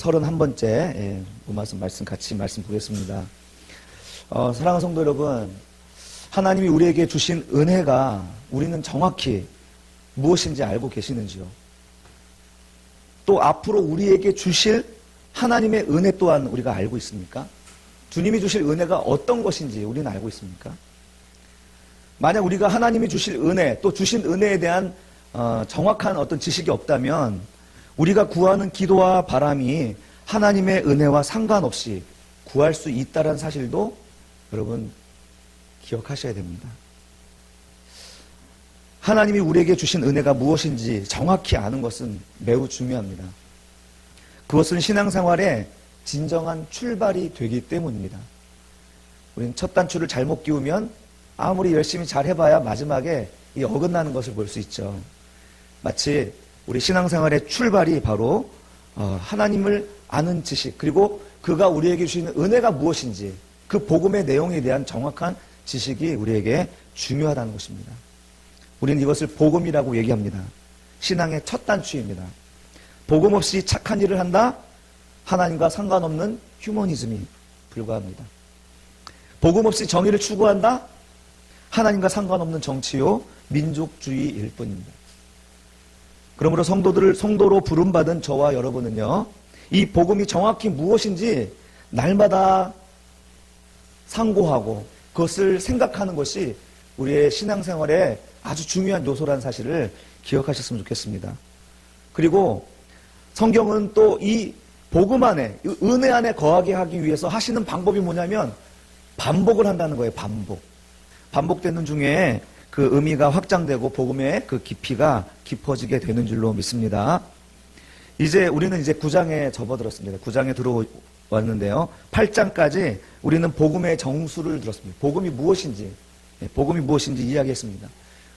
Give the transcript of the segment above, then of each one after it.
31번째 예, 말씀 말씀 같이 말씀 보겠습니다. 어, 사랑하는 성도 여러분, 하나님이 우리에게 주신 은혜가 우리는 정확히 무엇인지 알고 계시는지요? 또 앞으로 우리에게 주실 하나님의 은혜 또한 우리가 알고 있습니까? 주님이 주실 은혜가 어떤 것인지 우리는 알고 있습니까? 만약 우리가 하나님이 주실 은혜, 또 주신 은혜에 대한 어, 정확한 어떤 지식이 없다면 우리가 구하는 기도와 바람이 하나님의 은혜와 상관없이 구할 수 있다는 사실도 여러분 기억하셔야 됩니다. 하나님이 우리에게 주신 은혜가 무엇인지 정확히 아는 것은 매우 중요합니다. 그것은 신앙생활의 진정한 출발이 되기 때문입니다. 우리는 첫 단추를 잘못 끼우면 아무리 열심히 잘 해봐야 마지막에 이 어긋나는 것을 볼 수 있죠. 마치 우리 신앙생활의 출발이 바로 어, 하나님을 아는 지식 그리고 그가 우리에게 주시는 은혜가 무엇인지 그 복음의 내용에 대한 정확한 지식이 우리에게 중요하다는 것입니다. 우리는 이것을 복음이라고 얘기합니다. 신앙의 첫 단추입니다. 복음 없이 착한 일을 한다? 하나님과 상관없는 휴머니즘이 불과합니다. 복음 없이 정의를 추구한다? 하나님과 상관없는 정치요 민족주의일 뿐입니다. 그러므로 성도들을 성도로 부름받은 저와 여러분은요, 이 복음이 정확히 무엇인지 날마다 상고하고 그것을 생각하는 것이 우리의 신앙생활에 아주 중요한 요소라는 사실을 기억하셨으면 좋겠습니다. 그리고 성경은 또 이 복음 안에, 이 은혜 안에 거하게 하기 위해서 하시는 방법이 뭐냐면 반복을 한다는 거예요, 반복. 반복되는 중에 그 의미가 확장되고 복음의 그 깊이가 깊어지게 되는 줄로 믿습니다. 이제 우리는 이제 9장에 접어들었습니다. 9장에 들어왔는데요. 8장까지 우리는 복음의 정수를 들었습니다. 복음이 무엇인지, 예, 복음이 무엇인지 이야기했습니다.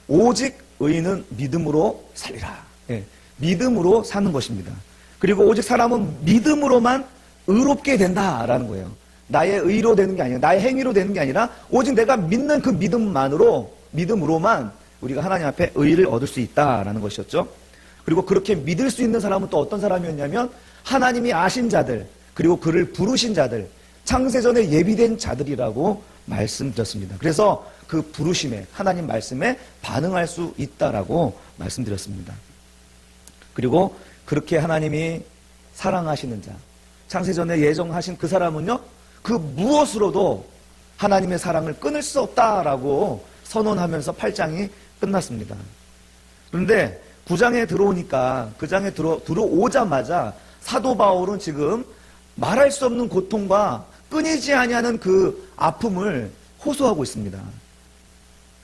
오직 의인은 믿음으로 살리라. 예, 믿음으로 사는 것입니다. 그리고 오직 사람은 믿음으로만 의롭게 된다라는 거예요. 나의 의로 되는 게 아니라 나의 행위로 되는 게 아니라 오직 내가 믿는 그 믿음만으로 믿음으로만 우리가 하나님 앞에 의를 얻을 수 있다라는 것이었죠. 그리고 그렇게 믿을 수 있는 사람은 또 어떤 사람이었냐면 하나님이 아신 자들 그리고 그를 부르신 자들 창세전에 예비된 자들이라고 말씀드렸습니다. 그래서 그 부르심에 하나님 말씀에 반응할 수 있다라고 말씀드렸습니다. 그리고 그렇게 하나님이 사랑하시는 자 창세전에 예정하신 그 사람은요 그 무엇으로도 하나님의 사랑을 끊을 수 없다라고 선언하면서 8장이 끝났습니다. 그런데 9장에 들어오니까 그 장에 들어, 들어오자마자 사도 바울은 지금 말할 수 없는 고통과 끊이지 아니하는 그 아픔을 호소하고 있습니다.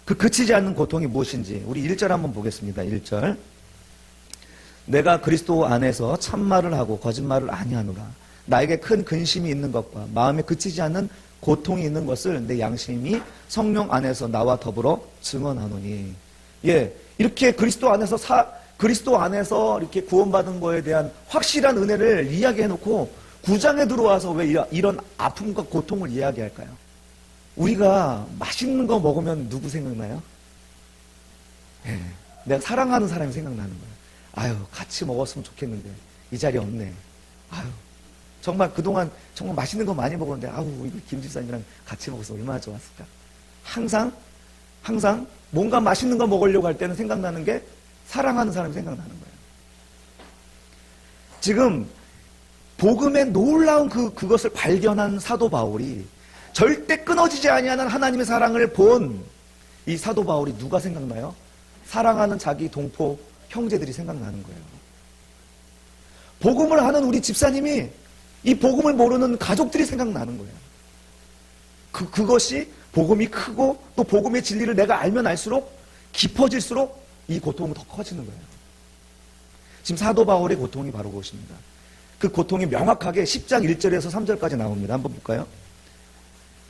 그 그치지 않는 고통이 무엇인지 우리 1절 한번 보겠습니다. 1절. 내가 그리스도 안에서 참말을 하고 거짓말을 아니하노라. 나에게 큰 근심이 있는 것과 마음에 그치지 않는 고통이 있는 것을 내 양심이 성령 안에서 나와 더불어 증언하노니. 예, 이렇게 그리스도 안에서 사, 그리스도 안에서 이렇게 구원받은 거에 대한 확실한 은혜를 이야기해 놓고 구장에 들어와서 왜 이런, 아픔과 고통을 이야기할까요? 우리가 맛있는 거 먹으면 누구 생각나요? 예, 내가 사랑하는 사람이 생각나는 거예요. 아유, 같이 먹었으면 좋겠는데 이 자리 없네. 아유, 정말 그동안 정말 맛있는 거 많이 먹었는데 아우 이거 김 집사님이랑 같이 먹어서 얼마나 좋았을까. 항상 항상 뭔가 맛있는 거 먹으려고 할 때는 생각나는 게 사랑하는 사람이 생각나는 거예요. 지금 복음의 놀라운 그 그것을 발견한 사도 바울이 절대 끊어지지 아니하는 하나님의 사랑을 본 이 사도 바울이 누가 생각나요? 사랑하는 자기 동포 형제들이 생각나는 거예요. 복음을 하는 우리 집사님이 이 복음을 모르는 가족들이 생각나는 거예요. 그, 그것이 복음이 크고 또 복음의 진리를 내가 알면 알수록 깊어질수록 이 고통은 더 커지는 거예요. 지금 사도 바울의 고통이 바로 그것입니다. 그 고통이 명확하게 10장 1절에서 3절까지 나옵니다. 한번 볼까요?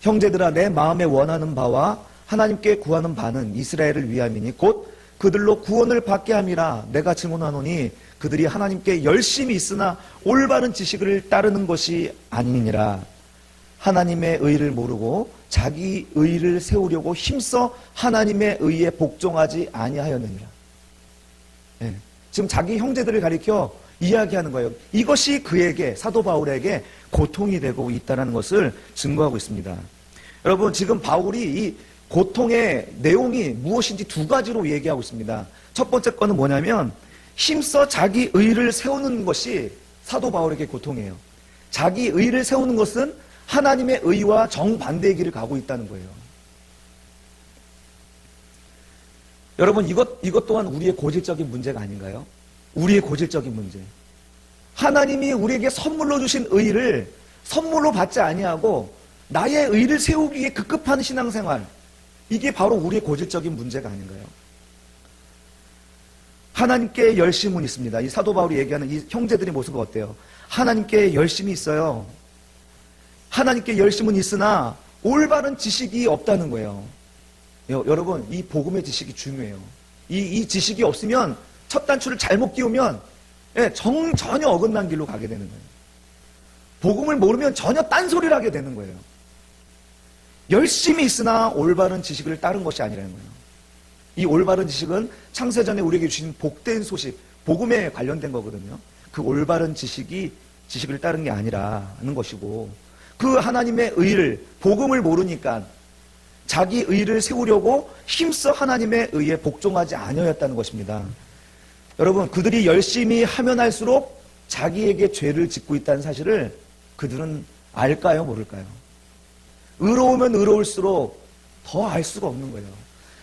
형제들아 내 마음에 원하는 바와 하나님께 구하는 바는 이스라엘을 위함이니 곧 그들로 구원을 받게 함이라 내가 증언하노니 그들이 하나님께 열심히 있으나 올바른 지식을 따르는 것이 아니니라 하나님의 의를 모르고 자기 의를 세우려고 힘써 하나님의 의에 복종하지 아니하였느니라 예, 지금 자기 형제들을 가리켜 이야기하는 거예요. 이것이 그에게 사도 바울에게 고통이 되고 있다는 것을 증거하고 있습니다. 여러분 지금 바울이 이 고통의 내용이 무엇인지 두 가지로 얘기하고 있습니다. 첫 번째 거는 뭐냐면 힘써 자기 의를 세우는 것이 사도 바울에게 고통이에요. 자기 의를 세우는 것은 하나님의 의와 정반대의 길을 가고 있다는 거예요. 여러분 이것 이것 또한 우리의 고질적인 문제가 아닌가요? 우리의 고질적인 문제. 하나님이 우리에게 선물로 주신 의를 선물로 받지 아니하고 나의 의를 세우기 위해 급급한 신앙생활. 이게 바로 우리의 고질적인 문제가 아닌가요? 하나님께 열심은 있습니다. 이 사도 바울이 얘기하는 이 형제들의 모습은 어때요? 하나님께 열심이 있어요. 하나님께 열심은 있으나 올바른 지식이 없다는 거예요. 여, 여러분, 이 복음의 지식이 중요해요. 이, 이 지식이 없으면 첫 단추를 잘못 끼우면 예, 정, 전혀 어긋난 길로 가게 되는 거예요. 복음을 모르면 전혀 딴소리를 하게 되는 거예요. 열심히 있으나 올바른 지식을 따른 것이 아니라는 거예요. 이 올바른 지식은 창세전에 우리에게 주신 복된 소식, 복음에 관련된 거거든요. 그 올바른 지식이 지식을 따른 게 아니라는 것이고 그 하나님의 의를 복음을 모르니까 자기 의를 세우려고 힘써 하나님의 의에 복종하지 아니었다는 것입니다. 여러분 그들이 열심히 하면 할수록 자기에게 죄를 짓고 있다는 사실을 그들은 알까요 모를까요? 의로우면 의로울수록 더 알 수가 없는 거예요.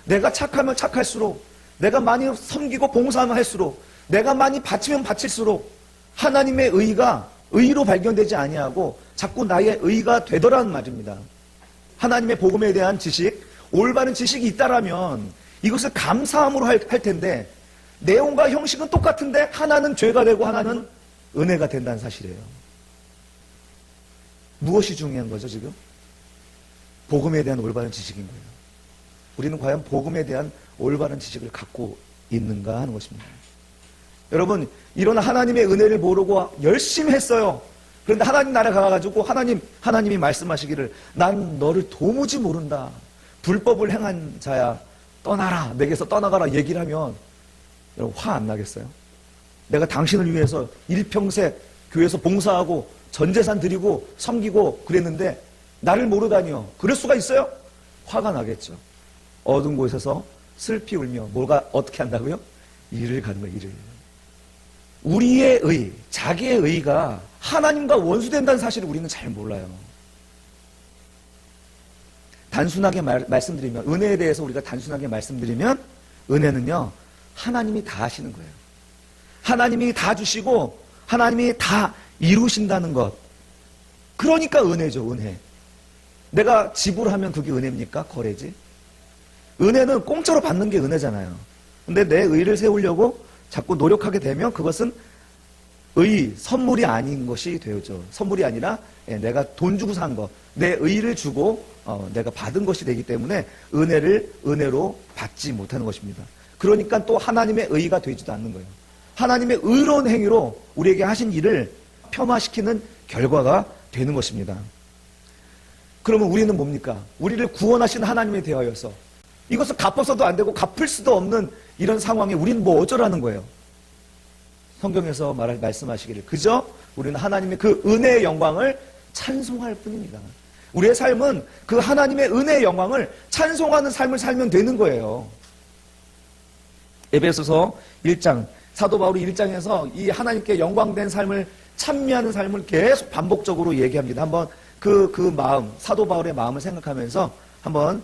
내가 착하면 착할수록 내가 많이 섬기고 봉사하면 할수록 내가 많이 바치면 바칠수록 하나님의 의가 의로 발견되지 아니하고 자꾸 나의 의가 되더라는 말입니다. 하나님의 복음에 대한 지식, 올바른 지식이 있다라면 이것을 감사함으로 할, 할 텐데 내용과 형식은 똑같은데 하나는 죄가 되고 하나는 은혜가 된다는 사실이에요. 무엇이 중요한 거죠, 지금? 복음에 대한 올바른 지식인 거예요. 우리는 과연 복음에 대한 올바른 지식을 갖고 있는가 하는 것입니다. 여러분, 이런 하나님의 은혜를 모르고 열심히 했어요. 그런데 하나님 나라 가가지고 하나님, 하나님이 말씀하시기를 난 너를 도무지 모른다. 불법을 행한 자야. 떠나라. 내게서 떠나가라. 얘기를 하면 여러분 화 안 나겠어요? 내가 당신을 위해서 일평생 교회에서 봉사하고 전 재산 드리고 섬기고 그랬는데 나를 모르다니요. 그럴 수가 있어요? 화가 나겠죠. 어두운 곳에서 슬피 울며 뭐가 어떻게 한다고요? 일을 가는 거예요, 일을. 우리의 의, 자기의 의가 하나님과 원수된다는 사실을 우리는 잘 몰라요. 단순하게 말, 말씀드리면, 은혜에 대해서 우리가 단순하게 말씀드리면, 은혜는요, 하나님이 다 하시는 거예요. 하나님이 다 주시고, 하나님이 다 이루신다는 것. 그러니까 은혜죠, 은혜. 내가 지불하면 그게 은혜입니까? 거래지? 은혜는 공짜로 받는 게 은혜잖아요. 근데 내 의를 세우려고 자꾸 노력하게 되면 그것은 의, 선물이 아닌 것이 되죠. 선물이 아니라 예, 내가 돈 주고 산 것, 내 의를 주고 어, 내가 받은 것이 되기 때문에 은혜를 은혜로 받지 못하는 것입니다. 그러니까 또 하나님의 의가 되지도 않는 거예요. 하나님의 의로운 행위로 우리에게 하신 일을 폄하시키는 결과가 되는 것입니다. 그러면 우리는 뭡니까? 우리를 구원하신 하나님에 대하여서 이것을 갚아서도 안 되고 갚을 수도 없는 이런 상황에 우리는 뭐 어쩌라는 거예요? 성경에서 말할 말씀하시기를 그저 우리는 하나님의 그 은혜의 영광을 찬송할 뿐입니다. 우리의 삶은 그 하나님의 은혜의 영광을 찬송하는 삶을 살면 되는 거예요. 에베소서 1장 사도 바울이 1장에서 이 하나님께 영광된 삶을 찬미하는 삶을 계속 반복적으로 얘기합니다. 한번 그, 그 마음, 사도 바울의 마음을 생각하면서 한번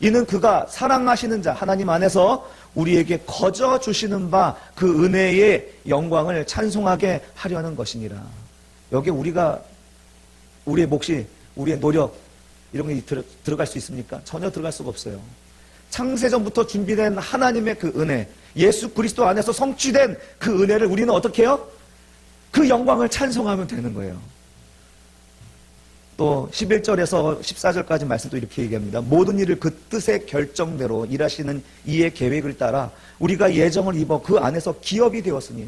이는 그가 사랑하시는 자 하나님 안에서 우리에게 거저 주시는 바 그 은혜의 영광을 찬송하게 하려는 것이니라. 여기 우리가 우리의 몫이 우리의 노력 이런 게 들어, 들어갈 수 있습니까? 전혀 들어갈 수가 없어요. 창세전부터 준비된 하나님의 그 은혜, 예수 그리스도 안에서 성취된 그 은혜를 우리는 어떻게 해요? 그 영광을 찬송하면 되는 거예요. 또 11절에서 14절까지 말씀도 이렇게 얘기합니다. 모든 일을 그 뜻의 결정대로 일하시는 이의 계획을 따라 우리가 예정을 입어 그 안에서 기업이 되었으니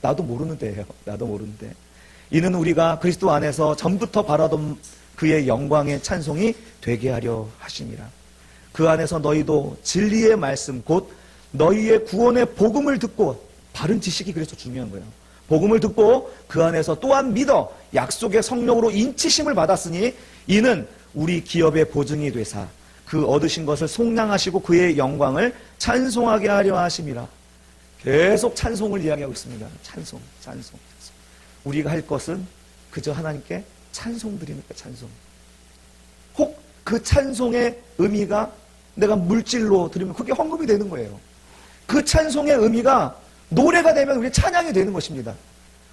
나도 모르는데요. 나도 모르는데. 이는 우리가 그리스도 안에서 전부터 바라던 그의 영광의 찬송이 되게 하려 하심이라. 그 안에서 너희도 진리의 말씀 곧 너희의 구원의 복음을 듣고 바른 지식이 그래서 중요한 거예요. 복음을 듣고 그 안에서 또한 믿어 약속의 성령으로 인치심을 받았으니 이는 우리 기업의 보증이 되사 그 얻으신 것을 속량하시고 그의 영광을 찬송하게 하려 하심이라. 계속 찬송을 이야기하고 있습니다. 찬송, 찬송. 우리가 할 것은 그저 하나님께 찬송 드리니까 찬송. 혹 그 찬송의 의미가 내가 물질로 들으면 그게 헌금이 되는 거예요. 그 찬송의 의미가 노래가 되면 우리 찬양이 되는 것입니다.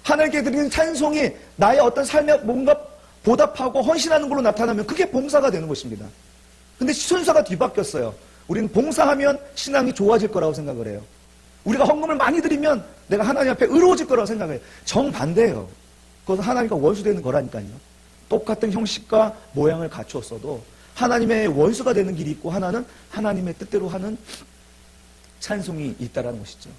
하나님께 드리는 찬송이 나의 어떤 삶에 뭔가 보답하고 헌신하는 걸로 나타나면 그게 봉사가 되는 것입니다. 근데 순서가 뒤바뀌었어요. 우리는 봉사하면 신앙이 좋아질 거라고 생각을 해요. 우리가 헌금을 많이 드리면 내가 하나님 앞에 의로워질 거라고 생각해요. 정반대예요. 그것은 하나님과 원수되는 거라니까요. 똑같은 형식과 모양을 갖추었어도 하나님의 원수가 되는 길이 있고 하나는 하나님의 뜻대로 하는 찬송이 있다라는 것이죠.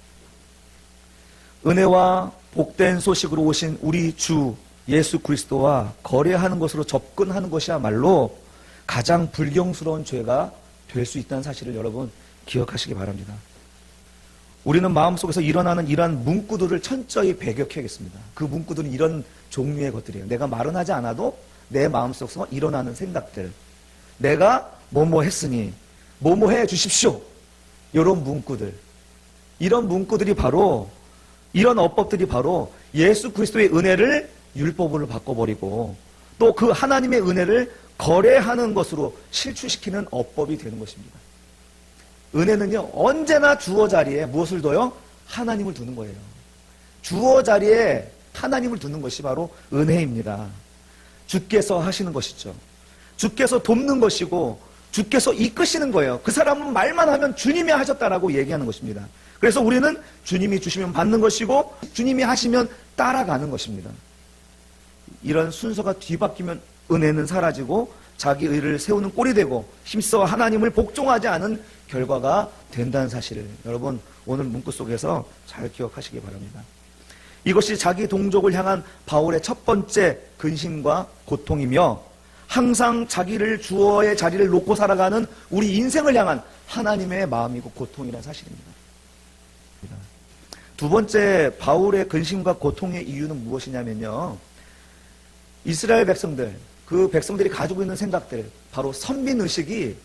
은혜와 복된 소식으로 오신 우리 주 예수 그리스도와 거래하는 것으로 접근하는 것이야말로 가장 불경스러운 죄가 될 수 있다는 사실을 여러분 기억하시기 바랍니다. 우리는 마음속에서 일어나는 이러한 문구들을 천천히 배격해야겠습니다. 그 문구들은 이런 종류의 것들이에요. 내가 말은 하지 않아도 내 마음속에서 일어나는 생각들. 내가 뭐뭐 했으니 뭐뭐 해 주십시오. 이런 문구들. 이런 문구들이 바로 이런 어법들이 바로 예수 그리스도의 은혜를 율법으로 바꿔버리고 또 그 하나님의 은혜를 거래하는 것으로 실추시키는 어법이 되는 것입니다. 은혜는요, 언제나 주어 자리에 무엇을 둬요? 하나님을 두는 거예요. 주어 자리에 하나님을 두는 것이 바로 은혜입니다. 주께서 하시는 것이죠. 주께서 돕는 것이고, 주께서 이끄시는 거예요. 그 사람은 말만 하면 주님이 하셨다라고 얘기하는 것입니다. 그래서 우리는 주님이 주시면 받는 것이고, 주님이 하시면 따라가는 것입니다. 이런 순서가 뒤바뀌면 은혜는 사라지고 자기 의를 세우는 꼴이 되고 힘써 하나님을 복종하지 않은 결과가 된다는 사실을 여러분 오늘 문구 속에서 잘 기억하시기 바랍니다. 이것이 자기 동족을 향한 바울의 첫 번째 근심과 고통이며 항상 자기를 주어의 자리를 놓고 살아가는 우리 인생을 향한 하나님의 마음이고 고통이라는 사실입 니다. 두 번째 바울의 근심과 고통의 이유는 무엇이냐면요. 이스라엘 백성들, 그 백성들이 가지고 있는 생각들, 바로 선민 의식이,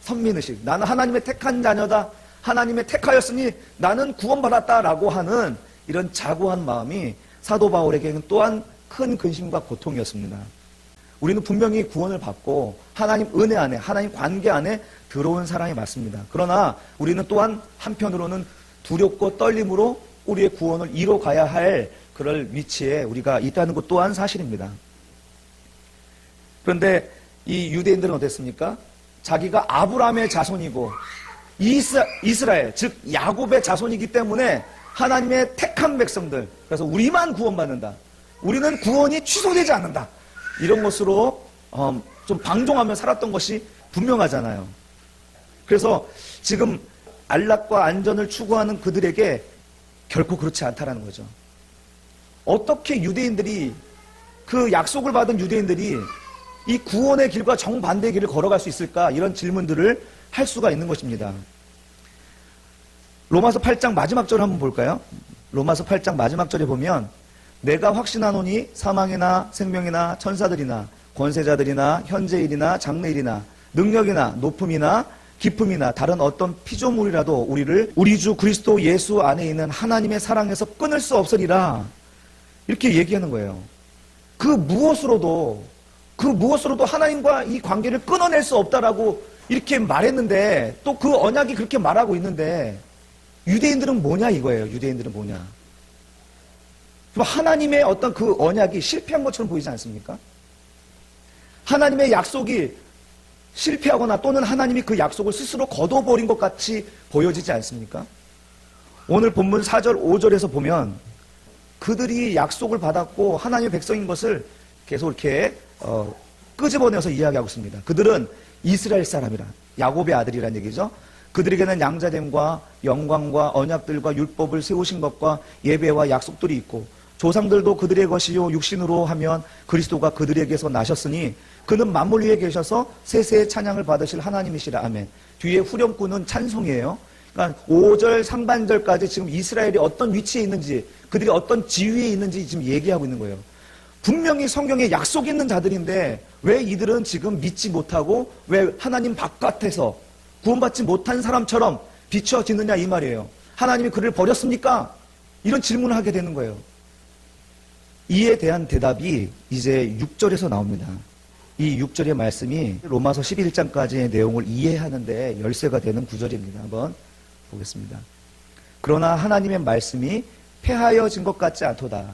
선민 의식. 나는 하나님의 택한 자녀다. 하나님의 택하였으니 나는 구원받았다라고 하는 이런 자고한 마음이 사도 바울에게는 또한 큰 근심과 고통이었습니다. 우리는 분명히 구원을 받고 하나님 은혜 안에, 하나님 관계 안에 들어온 사람이 맞습니다. 그러나 우리는 또한 한편으로는 두렵고 떨림으로 우리의 구원을 이뤄 가야 할 그럴 위치에 우리가 있다는 것 또한 사실입니다. 그런데 이 유대인들은 어땠습니까? 자기가 아브라함의 자손이고 이스라, 이스라엘 즉 야곱의 자손이기 때문에 하나님의 택한 백성들 그래서 우리만 구원받는다. 우리는 구원이 취소되지 않는다. 이런 것으로 어, 좀 방종하며 살았던 것이 분명하잖아요. 그래서 지금 안락과 안전을 추구하는 그들에게 결코 그렇지 않다라는 거죠. 어떻게 유대인들이 그 약속을 받은 유대인들이 이 구원의 길과 정반대의 길을 걸어갈 수 있을까? 이런 질문들을 할 수가 있는 것입니다. 로마서 8장 마지막 절 한번 볼까요? 로마서 8장 마지막 절에 보면 내가 확신하노니 사망이나 생명이나 천사들이나 권세자들이나 현재일이나 장래일이나 능력이나 높음이나 기쁨이나 다른 어떤 피조물이라도 우리를 우리 주 그리스도 예수 안에 있는 하나님의 사랑에서 끊을 수 없으리라 이렇게 얘기하는 거예요. 그 무엇으로도 그 무엇으로도 하나님과 이 관계를 끊어낼 수 없다라고 이렇게 말했는데 또 그 언약이 그렇게 말하고 있는데 유대인들은 뭐냐 이거예요. 유대인들은 뭐냐. 하나님의 어떤 그 언약이 실패한 것처럼 보이지 않습니까? 하나님의 약속이 실패하거나 또는 하나님이 그 약속을 스스로 거둬버린 것 같이 보여지지 않습니까? 오늘 본문 4절, 5절에서 보면 그들이 약속을 받았고 하나님의 백성인 것을 계속 이렇게 어, 끄집어내서 이야기하고 있습니다. 그들은 이스라엘 사람이라 야곱의 아들이란 얘기죠. 그들에게는 양자됨과 영광과 언약들과 율법을 세우신 것과 예배와 약속들이 있고 조상들도 그들의 것이요 육신으로 하면 그리스도가 그들에게서 나셨으니 그는 만물 위에 계셔서 세세의 찬양을 받으실 하나님이시라 아멘. 뒤에 후렴구는 찬송이에요. 그러니까 5절 상반절까지 지금 이스라엘이 어떤 위치에 있는지 그들이 어떤 지위에 있는지 지금 얘기하고 있는 거예요. 분명히 성경에 약속 있는 자들인데 왜 이들은 지금 믿지 못하고 왜 하나님 바깥에서 구원받지 못한 사람처럼 비춰지느냐 이 말이에요. 하나님이 그를 버렸습니까? 이런 질문을 하게 되는 거예요. 이에 대한 대답이 이제 6절에서 나옵니다. 이 6절의 말씀이 로마서 11장까지의 내용을 이해하는데 열쇠가 되는 구절입니다. 한번 보겠습니다. 그러나 하나님의 말씀이 폐하여진 것 같지 않도다.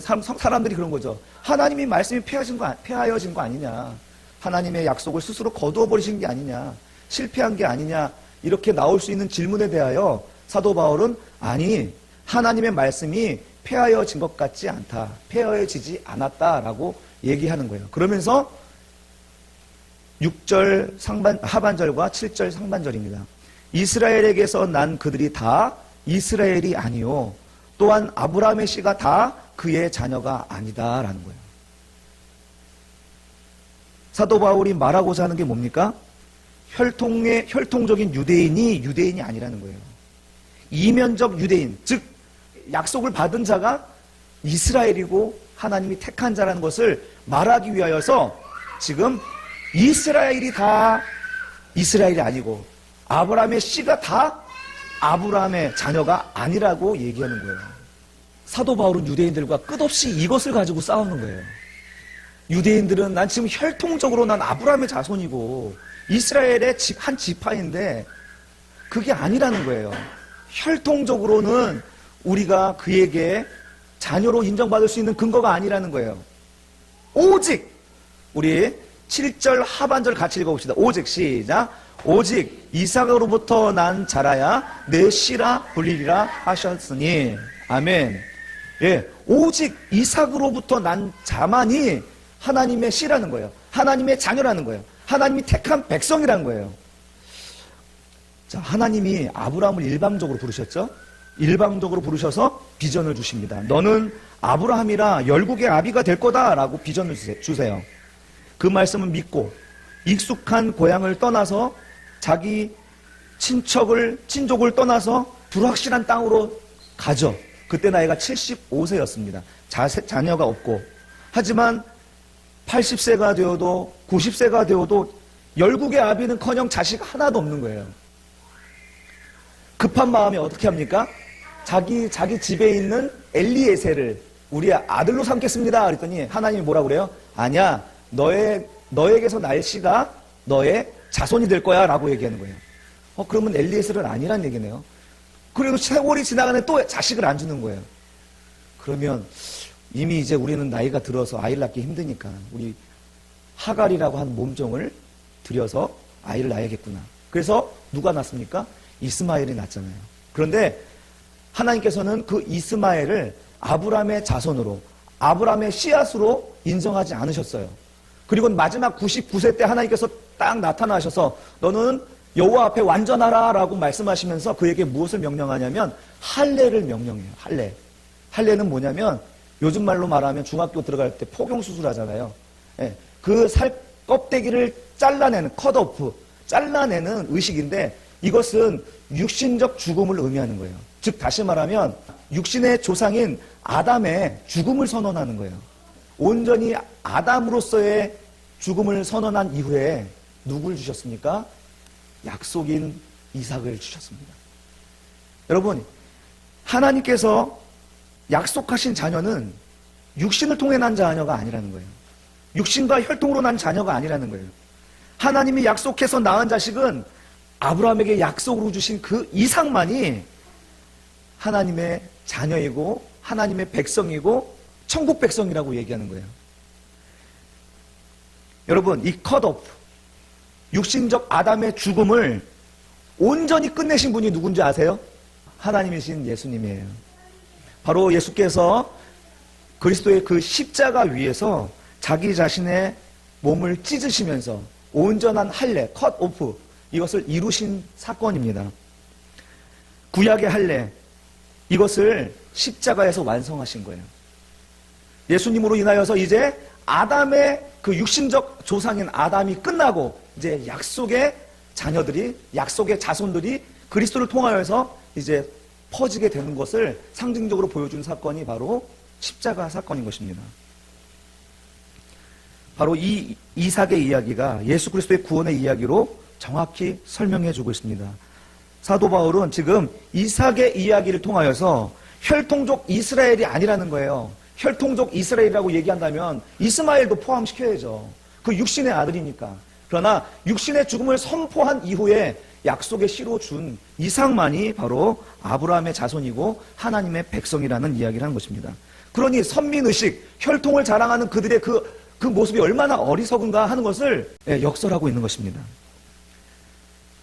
사람, 사람들이 그런 거죠. 하나님이 말씀이 폐하여진 거, 아- 폐하여진 거 아니냐. 하나님의 약속을 스스로 거두어 버리신 게 아니냐. 실패한 게 아니냐. 이렇게 나올 수 있는 질문에 대하여 사도 바울은 아니, 하나님의 말씀이 폐하여진 것 같지 않다. 폐하여지지 않았다라고 얘기하는 거예요. 그러면서 6절 상반, 하반절과 7절 상반절입니다. 이스라엘에게서 난 그들이 다 이스라엘이 아니요. 또한 아브라함의 씨가 다 그의 자녀가 아니다라는 거예요. 사도 바울이 말하고자 하는 게 뭡니까? 혈통의 혈통적인 유대인이 유대인이 아니라는 거예요. 이면적 유대인, 즉 약속을 받은 자가 이스라엘이고 하나님이 택한 자라는 것을 말하기 위하여서 지금 이스라엘이 다 이스라엘이 아니고 아브라함의 씨가 다 아브라함의 자녀가 아니라고 얘기하는 거예요. 사도 바울은 유대인들과 끝없이 이것을 가지고 싸우는 거예요. 유대인들은 난 지금 혈통적으로 난 아브라함의 자손이고 이스라엘의 집- 한 지파인데 그게 아니라는 거예요. 혈통적으로는 우리가 그에게 자녀로 인정받을 수 있는 근거가 아니라는 거예요. 오직 우리 7절 하반절 같이 읽어봅시다. 오직 시작. 오직 이삭으로부터 난 자라야 내 씨라 불리리라 하셨으니 아멘. 예, 오직 이삭으로부터 난 자만이 하나님의 씨라는 거예요. 하나님의 자녀라는 거예요. 하나님이 택한 백성이라는 거예요. 자, 하나님이 아브라함을 일방적으로 부르셨죠? 일방적으로 부르셔서 비전을 주십니다. 너는 아브라함이라 열국의 아비가 될 거다라고 비전을 주세- 주세요. 그 말씀을 믿고 익숙한 고향을 떠나서 자기 친척을 친족을 떠나서 불확실한 땅으로 가죠. 그때 나이가 75세였습니다. 자녀가 없고 하지만 80세가 되어도 90세가 되어도 열국의 아비는 커녕 자식 하나도 없는 거예요. 급한 마음에 어떻게 합니까? 자기 자기 집에 있는 엘리에셀을 우리의 아들로 삼겠습니다. 그랬더니 하나님이 뭐라 그래요? 아니야. 너의 너에게서 날 씨가 너의 자손이 될 거야 라고 얘기하는 거예요. 어 그러면 엘리에셀은 아니란 얘기네요. 그리고 세월이 지나가는 또 자식을 안 주는 거예요. 그러면 이미 이제 우리는 나이가 들어서 아이를 낳기 힘드니까 우리 하갈이라고 한 몸종을 들여서 아이를 낳아야겠구나. 그래서 누가 낳습니까? 이스마엘이 낳잖아요. 그런데 하나님께서는 그 이스마엘을 아브라함의 자손으로 아브라함의 씨앗으로 인정하지 않으셨어요. 그리고 마지막 99세 때 하나님께서 딱 나타나셔서 너는 여호와 앞에 완전하라라고 말씀하시면서 그에게 무엇을 명령하냐면 할례를 명령해요. 할례. 할례는 뭐냐면 요즘 말로 말하면 중학교 들어갈 때 포경 수술하잖아요. 예, 그 살 껍데기를 잘라내는 컷오프, 잘라내는 의식인데 이것은 육신적 죽음을 의미하는 거예요. 즉 다시 말하면 육신의 조상인 아담의 죽음을 선언하는 거예요. 온전히 아담으로서의 죽음을 선언한 이후에 누굴 주셨습니까? 약속인 이삭을 주셨습니다. 여러분, 하나님께서 약속하신 자녀는 육신을 통해 난 자녀가 아니라는 거예요. 육신과 혈통으로 난 자녀가 아니라는 거예요. 하나님이 약속해서 낳은 자식은 아브라함에게 약속으로 주신 그 이상만이 하나님의 자녀이고 하나님의 백성이고 천국 백성이라고 얘기하는 거예요. 여러분, 이 컷오프, 육신적 아담의 죽음을 온전히 끝내신 분이 누군지 아세요? 하나님이신 예수님이에요. 바로 예수께서 그리스도의 그 십자가 위에서 자기 자신의 몸을 찢으시면서 온전한 할례, 컷 오프 이것을 이루신 사건입니다. 구약의 할례 이것을 십자가에서 완성하신 거예요. 예수님으로 인하여서 이제 아담의 그 육신적 조상인 아담이 끝나고 이제 약속의 자녀들이 약속의 자손들이 그리스도를 통하여서 이제 퍼지게 되는 것을 상징적으로 보여준 사건이 바로 십자가 사건인 것입니다. 바로 이 이삭의 이야기가 예수 그리스도의 구원의 이야기로 정확히 설명해 주고 있습니다. 사도 바울은 지금 이삭의 이야기를 통하여서 혈통족 이스라엘이 아니라는 거예요. 혈통족 이스라엘이라고 얘기한다면 이스마엘도 포함시켜야죠. 그 육신의 아들이니까. 그러나 육신의 죽음을 선포한 이후에 약속의 씨로 준 이삭만이 바로 아브라함의 자손이고 하나님의 백성이라는 이야기를 하는 것입니다. 그러니 선민의식, 혈통을 자랑하는 그들의 그, 그 모습이 얼마나 어리석은가 하는 것을 예, 역설하고 있는 것입니다.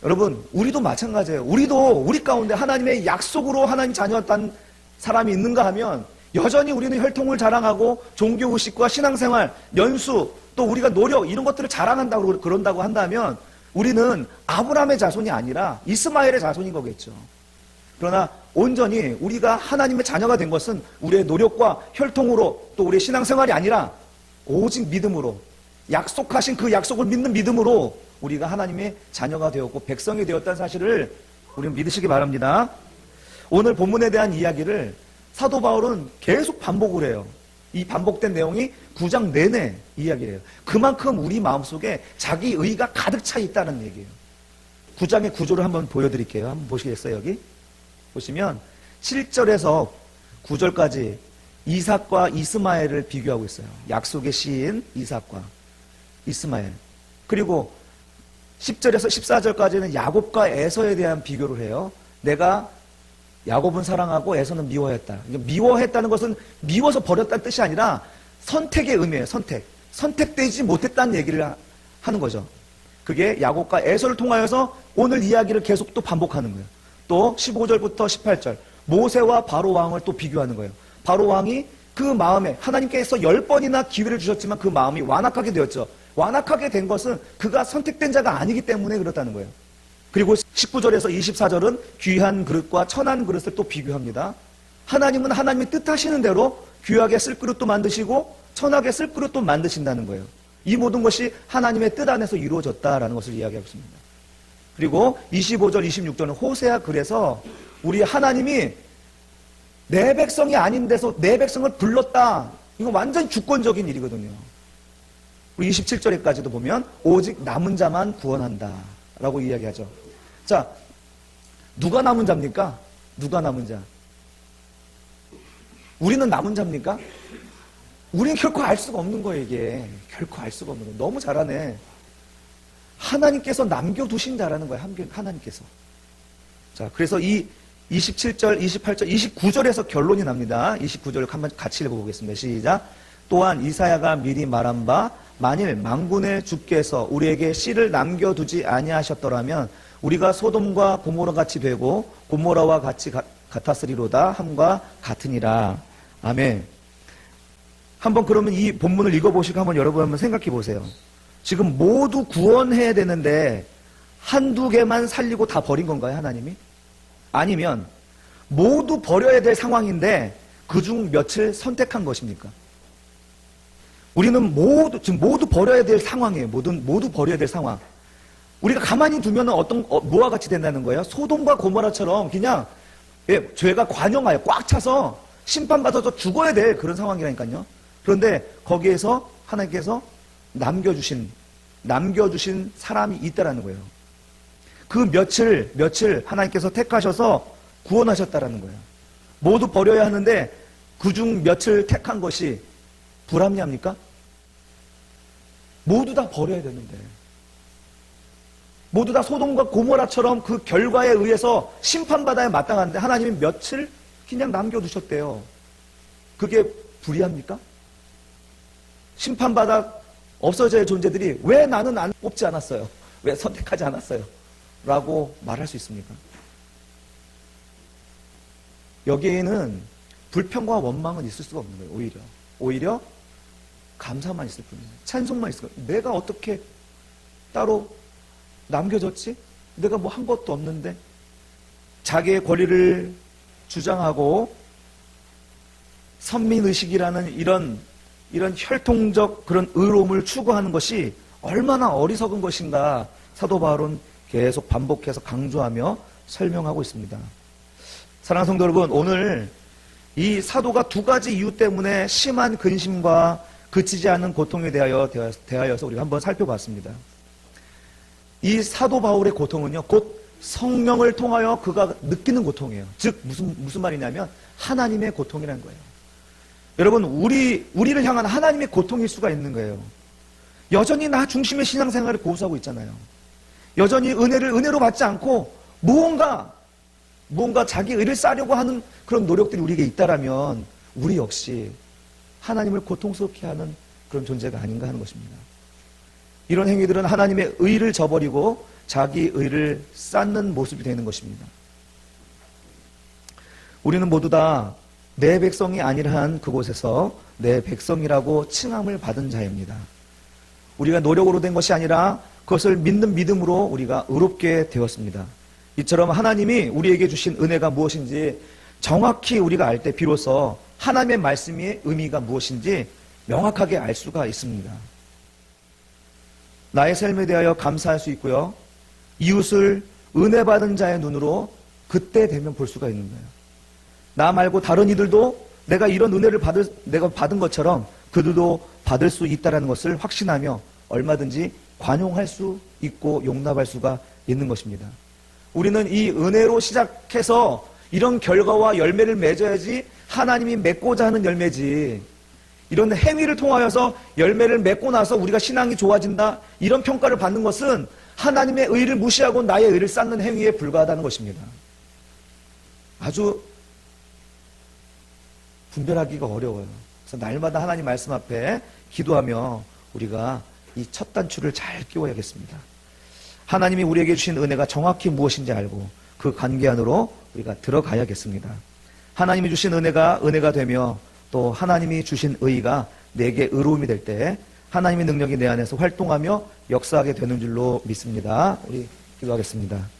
여러분, 우리도 마찬가지예요. 우리도 우리 가운데 하나님의 약속으로 하나님 자녀였던 사람이 있는가 하면 여전히 우리는 혈통을 자랑하고 종교 의식과 신앙생활, 연수, 또 우리가 노력 이런 것들을 자랑한다고 그런다고 한다면 우리는 아브라함의 자손이 아니라 이스마엘의 자손인 거겠죠. 그러나 온전히 우리가 하나님의 자녀가 된 것은 우리의 노력과 혈통으로 또 우리의 신앙생활이 아니라 오직 믿음으로 약속하신 그 약속을 믿는 믿음으로 우리가 하나님의 자녀가 되었고 백성이 되었다는 사실을 우리는 믿으시기 바랍니다. 오늘 본문에 대한 이야기를 사도 바울은 계속 반복을 해요. 이 반복된 내용이 9장 내내 이야기를 해요. 그만큼 우리 마음속에 자기 의가 가득 차 있다는 얘기예요. 9장의 구조를 한번 보여드릴게요. 한번 보시겠어요, 여기? 보시면 7절에서 9절까지 이삭과 이스마엘을 비교하고 있어요. 약속의 시인 이삭과 이스마엘. 그리고 10절에서 14절까지는 야곱과 에서에 대한 비교를 해요. 내가 야곱은 사랑하고 에서는 미워했다. 미워했다는 것은 미워서 버렸다는 뜻이 아니라 선택의 의미예요. 선택. 선택되지 못했다는 얘기를 하는 거죠. 그게 야곱과 에서를 통하여서 오늘 이야기를 계속 또 반복하는 거예요. 또 15절부터 18절 모세와 바로 왕을 또 비교하는 거예요. 바로 왕이 그 마음에 하나님께서 열 번이나 기회를 주셨지만 그 마음이 완악하게 되었죠. 완악하게 된 것은 그가 선택된 자가 아니기 때문에 그렇다는 거예요. 그리고 19절에서 24절은 귀한 그릇과 천한 그릇을 또 비교합니다. 하나님은 하나님이 뜻하시는 대로 귀하게 쓸 그릇도 만드시고 천하게 쓸 그릇도 만드신다는 거예요. 이 모든 것이 하나님의 뜻 안에서 이루어졌다라는 것을 이야기하고 있습니다. 그리고 25절, 26절은 호세아 글에서 우리 하나님이 내 백성이 아닌 데서 내 백성을 불렀다. 이거 완전 주권적인 일이거든요. 우리 27절에까지도 보면 오직 남은 자만 구원한다. 라고 이야기하죠. 자, 누가 남은 자입니까? 누가 남은 자? 우리는 남은 자입니까? 우리는 결코 알 수가 없는 거예요, 이게. 결코 알 수가 없는 거예요. 너무 잘하네. 하나님께서 남겨두신 자라는 거예요, 하나님께서. 자, 그래서 이 27절, 28절, 29절에서 결론이 납니다. 29절을 한번 같이 읽어보겠습니다. 시작. 또한 이사야가 미리 말한 바 만일 망군의 주께서 우리에게 씨를 남겨두지 아니하셨더라면 우리가 소돔과 고모라 같이 되고 고모라와 같이 가, 같았으리로다 함과 같으니라. 아멘. 한번 그러면 이 본문을 읽어보시고 한번 여러분 한번 생각해 보세요. 지금 모두 구원해야 되는데 한두 개만 살리고 다 버린 건가요, 하나님이? 아니면 모두 버려야 될 상황인데 그 중 며칠 선택한 것입니까? 우리는 모두 지금 모두 버려야 될 상황이에요. 모든 모두 버려야 될 상황. 우리가 가만히 두면 어떤 어, 뭐와 같이 된다는 거예요? 소돔과 고모라처럼 그냥 예, 죄가 관영하여 꽉 차서 심판받아서 죽어야 될 그런 상황이라니까요. 그런데 거기에서 하나님께서 남겨주신 남겨주신 사람이 있다라는 거예요. 그 며칠 며칠 하나님께서 택하셔서 구원하셨다라는 거예요. 모두 버려야 하는데 그중 며칠 택한 것이 불합리합니까? 모두 다 버려야 되는데. 모두 다 소돔과 고모라처럼 그 결과에 의해서 심판받아야 마땅한데 하나님이 며칠 그냥 남겨두셨대요. 그게 불의합니까? 심판받아 없어져야 할 존재들이 왜 나는 안 뽑지 않았어요? 왜 선택하지 않았어요? 라고 말할 수 있습니까? 여기에는 불평과 원망은 있을 수가 없는 거예요, 오히려. 오히려 감사만 있을 뿐이에요. 찬송만 있을 뿐이에요. 내가 어떻게 따로 남겨졌지? 내가 뭐 한 것도 없는데 자기의 권리를 주장하고 선민의식이라는 이런 이런 혈통적 그런 의로움을 추구하는 것이 얼마나 어리석은 것인가 사도 바울은 계속 반복해서 강조하며 설명하고 있습니다. 사랑하는 성도 여러분, 오늘 이 사도가 두 가지 이유 때문에 심한 근심과 그치지 않는 고통에 대하여 대하여서 우리가 한번 살펴봤습니다. 이 사도 바울의 고통은요, 곧 성령을 통하여 그가 느끼는 고통이에요. 즉 무슨 무슨 말이냐면 하나님의 고통이라는 거예요. 여러분, 우리 우리를 향한 하나님의 고통일 수가 있는 거예요. 여전히 나 중심의 신앙생활을 고수하고 있잖아요. 여전히 은혜를 은혜로 받지 않고 무언가 무언가 자기 의를 쌓으려고 하는 그런 노력들이 우리에게 있다라면 우리 역시 하나님을 고통스럽게 하는 그런 존재가 아닌가 하는 것입니다. 이런 행위들은 하나님의 의를 저버리고 자기 의를 쌓는 모습이 되는 것입니다. 우리는 모두 다 내 백성이 아니란 그곳에서 내 백성이라고 칭함을 받은 자입니다. 우리가 노력으로 된 것이 아니라 그것을 믿는 믿음으로 우리가 의롭게 되었습니다. 이처럼 하나님이 우리에게 주신 은혜가 무엇인지 정확히 우리가 알 때 비로소 하나님의 말씀의 의미가 무엇인지 명확하게 알 수가 있습니다. 나의 삶에 대하여 감사할 수 있고요. 이웃을 은혜 받은 자의 눈으로 그때 되면 볼 수가 있는 거예요. 나 말고 다른 이들도 내가 이런 은혜를 받을 내가 받은 것처럼 그들도 받을 수 있다라는 것을 확신하며 얼마든지 관용할 수 있고 용납할 수가 있는 것입니다. 우리는 이 은혜로 시작해서 이런 결과와 열매를 맺어야지 하나님이 맺고자 하는 열매지. 이런 행위를 통하여서 열매를 맺고 나서 우리가 신앙이 좋아진다. 이런 평가를 받는 것은 하나님의 의를 무시하고 나의 의를 쌓는 행위에 불과하다는 것입니다. 아주 분별하기가 어려워요. 그래서 날마다 하나님 말씀 앞에 기도하며 우리가 이 첫 단추를 잘 끼워야겠습니다. 하나님이 우리에게 주신 은혜가 정확히 무엇인지 알고 그 관계 안으로 우리가 들어가야겠습니다. 하나님이 주신 은혜가 은혜가 되며 또 하나님이 주신 의가 내게 의로움이 될 때 하나님의 능력이 내 안에서 활동하며 역사하게 되는 줄로 믿습니다. 우리 기도하겠습니다.